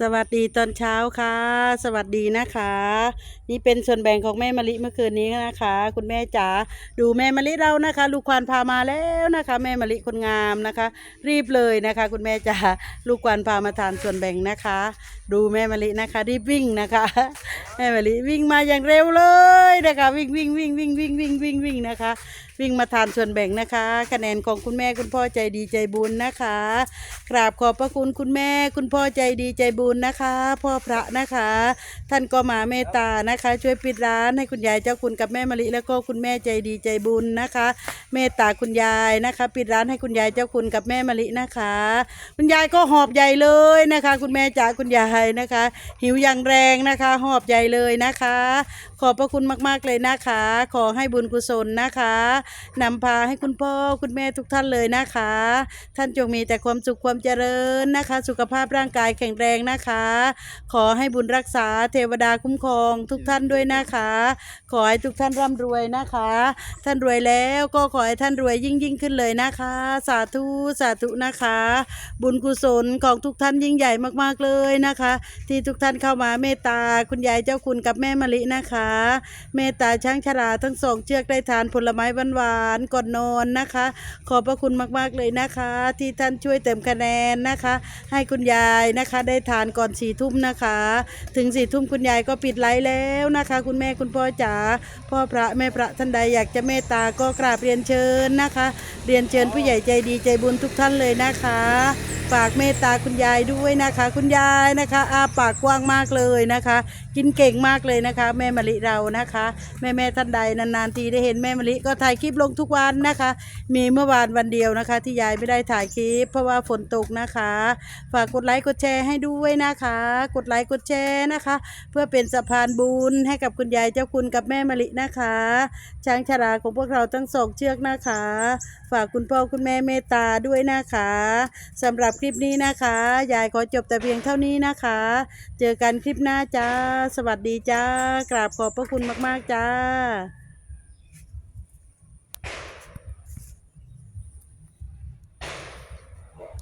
สวัสดีตอนเช้าค่ะ สวัสดีนะคะ นี่เป็นส่วนแบ่งของแม่มะลิเมื่อคืนนี้นะคะ คุณแม่จ๋าดูแม่มะลิเรานะคะ ลูกควานพามาแล้วนะคะ แม่มะลิคนงามนะคะ รีบเลยนะคะ คุณแม่จ๋าลูกควานพามาทานส่วนแบ่งนะคะ ดูแม่มะลินะคะ รีบวิ่งนะคะ แม่มะลิวิ่งมาอย่างเร็วเลยนะคะ วิ่งวิ่งวิ่งวิ่งวิ่งวิ่งวิ่งวิ่งนะคะ วิ่งมาทานส่วนแบ่งนะคะ คะแนนของคุณแม่คุณพ่อใจดีใจบุญนะคะ กราบขอบพระคุณคุณแม่คุณพ่อใจดีใจบุญุญนะคะ พ่อพระนะคะ ท่านก็มาเมตตานะคะ ช่วยปิดร้านให้คุณยายเจ้าคุณกับแม่มะลิแล้วก็คุณแม่ใจดีใจบุญนะคะ เมตตาคุณยายนะคะ ปิดร้านให้คุณยายเจ้าคุณกับแม่มะลินะคะ คุณยายก็หอบใหญ่เลยนะคะ คุณแม่จ๋าคุณยายนะคะ หิวอย่างแรงนะคะ หอบใหญ่เลยนะคะ ขอบพระคุณมากๆเลยนะคะ ขอให้บุญกุศลนะคะนำพาให้คุณพ่อคุณแม่ทุกท่านเลยนะคะ ท่านจงมีแต่ความสุขความเจริญนะคะ สุขภาพร่างกายแข็งแรงนะคะ ขอให้บุญรักษาเทวดาคุ้มครองทุกท่านด้วยนะคะ ขอให้ทุกท่านร่ำรวยนะคะ ท่านรวยแล้วก็ขอให้ท่านรวยยิ่งยิ่งขึ้นเลยนะคะ สาธุสาธุนะคะ บุญกุศลของทุกท่านยิ่งใหญ่มากๆเลยนะคะ ที่ทุกท่านเข้ามาเมตตาคุณยายเจ้าคุณกับแม่มะลินะคะ เมตตาช้างชราทั้งสองเชือกได้ทานผลไม้หวานๆก่อนนอนนะคะ ขอบพระคุณมากๆเลยนะคะ ที่ท่านช่วยเติมคะแนนนะคะ ให้คุณยายนะคะได้ทานก่อนสี่ทุ่มนะคะ ถึงสี่ทุ่มคุณยายก็ปิดไลฟ์แล้วนะคะ คุณแม่คุณพ่อจ๋าพ่อพระแม่พระท่านใดอยากจะเมตตาก็กราบเรียนเชิญชิญนะคะ เรียนเชิญผู้ใหญ่ใจดีใจบุญทุกท่านเลยนะคะ ฝากเมตตาคุณยายด้วยนะคะ คุณยายนะคะ อาปากกว้างมากเลยนะคะ กินเก่งมากเลยนะคะ แม่มะลิเรานะคะ แม่แม่ท่านใดนานๆทีได้เห็นแม่มะลิก็ถ่ายคลิปลงทุกวันนะคะ มีเมื่อวานวันเดียวนะคะ ที่ยายไม่ได้ถ่ายคลิป เพราะว่าฝนตกนะคะ ฝากกดไลค์กดแชร์ให้ด้วยนะคะ กดไลค์กดแชร์นะคะ เพื่อเป็นสะพานบุญให้กับคุณยายเจ้าคุณกับแม่มะลินะคะ ช้างชราของพวกเราทั้งสองเชือกนะคะ ฝากคุณพ่อคุณแม่เมตตาด้วยนะคะสำหรับคลิปนี้นะคะ ยายขอจบแต่เพียงเท่านี้นะคะ เจอกันคลิปหน้าจ้า สวัสดีจ้ากราบขอบพระคุณมาก ๆ จ้า